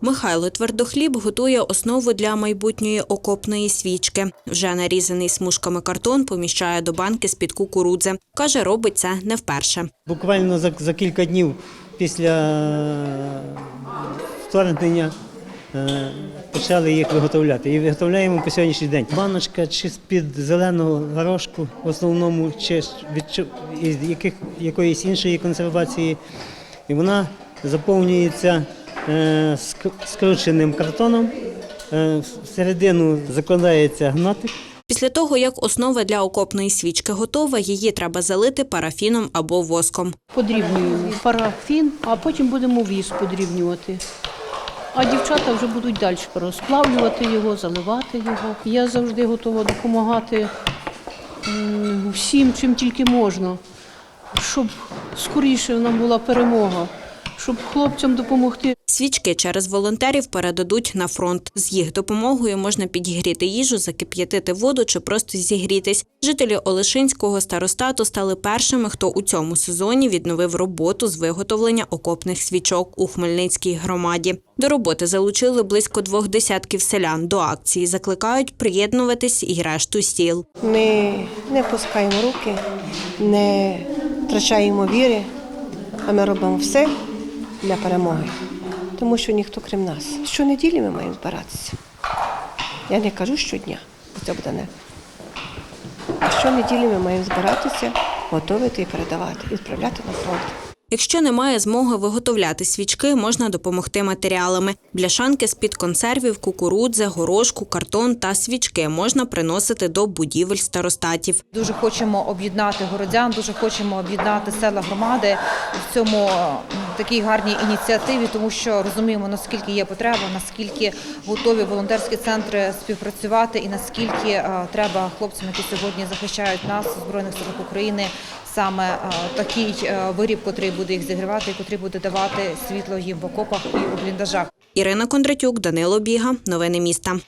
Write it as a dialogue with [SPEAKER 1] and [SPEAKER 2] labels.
[SPEAKER 1] Михайло Твердохліб готує основу для майбутньої окопної свічки. Вже нарізаний смужками картон поміщає до банки з-під кукурудзи. Каже, робить це не вперше.
[SPEAKER 2] Буквально за, за кілька днів після вторгнення е, почали їх виготовляти. І виготовляємо по сьогоднішній день. Баночка чи з-під зеленого горошку, в основному, чи від яких, якоїсь іншої консервації. І вона заповнюється е, ск- скрученим картоном. Е, всередину закладається гнатик.
[SPEAKER 1] Після того, як основа для окопної свічки готова, її треба залити парафіном або воском.
[SPEAKER 3] Подрібнюємо парафін, а потім будемо віск подрібнювати. А дівчата вже будуть далі розплавлювати його, заливати його. Я завжди готова допомагати всім, чим тільки можна, щоб скоріше нам була перемога, щоб хлопцям допомогти.
[SPEAKER 1] Свічки через волонтерів передадуть на фронт. З їх допомогою можна підігріти їжу, закип'ятити воду чи просто зігрітись. Жителі Олешинського старостату стали першими, хто у цьому сезоні відновив роботу з виготовлення окопних свічок у Хмельницькій громаді. До роботи залучили близько двох десятків селян. До акції закликають приєднуватись і решту сіл.
[SPEAKER 4] Ми не пускаємо руки, не втрачаємо віри, а ми робимо все для перемоги. Тому що ніхто крім нас. Щонеділі ми маємо збиратися. Я не кажу щодня, бо це буде не. А щонеділі ми маємо збиратися, готувати і передавати, і відправляти на фронт.
[SPEAKER 1] Якщо немає змоги виготовляти свічки, можна допомогти матеріалами. Бляшанки з-під консервів, кукурудзи, горошку, картон та свічки можна приносити до будівель старостатів.
[SPEAKER 5] Дуже хочемо об'єднати городян, дуже хочемо об'єднати села громади в цьому такій гарній ініціативі, тому що розуміємо наскільки є потреба, наскільки готові волонтерські центри співпрацювати, і наскільки е, треба хлопцям, які сьогодні захищають нас у збройних силах України, саме е, такий е, виріб, котрий буде їх зігрівати, котрий буде давати світло їм в окопах і у бліндажах.
[SPEAKER 1] Ірина Кондратюк, Данило Біга. Новини міста.